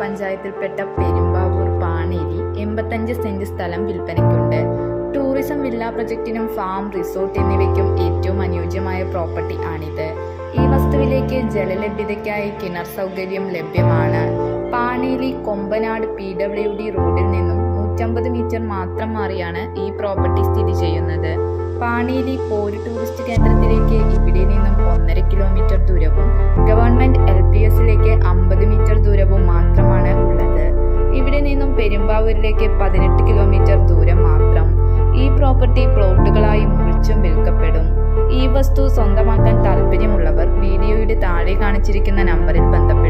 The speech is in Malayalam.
പഞ്ചായത്തിൽപ്പെട്ട പെരുമ്പാവൂർ പാണേരി എൺപത്തഞ്ച് സെന്റ് സ്ഥലം വിൽപ്പനയ്ക്കുണ്ട്. ടൂറിസം വില്ല പ്രൊജക്റ്റിനും ഫാം റിസോർട്ട് എന്നിവയ്ക്കും ഏറ്റവും അനുയോജ്യമായ പ്രോപ്പർട്ടി ആണിത്. ഈ വസ്തുവിലേക്ക് ജലലഭ്യതയ്ക്കായി കിണർ സൗകര്യം ലഭ്യമാണ്. Paneli Kombanad P W D റോഡിൽ നിന്നും നൂറ്റമ്പത് മീറ്റർ മാത്രം മാറിയാണ് ഈ പ്രോപ്പർട്ടി സ്ഥിതി ചെയ്യുന്നത്. പാണേലി പോര് ടൂറിസ്റ്റ് കേന്ദ്രത്തിലേക്ക് ഇവിടെ പെരുമ്പാവൂരിലേക്ക് പതിനെട്ട് കിലോമീറ്റർ ദൂരം മാത്രം. ഈ പ്രോപ്പർട്ടി പ്ലോട്ടുകളായി മുറിച്ചും വിൽക്കപ്പെടും. ഈ വസ്തു സ്വന്തമാക്കാൻ താല്പര്യമുള്ളവർ വീഡിയോയുടെ താഴെ കാണിച്ചിരിക്കുന്ന നമ്പറിൽ ബന്ധപ്പെടുക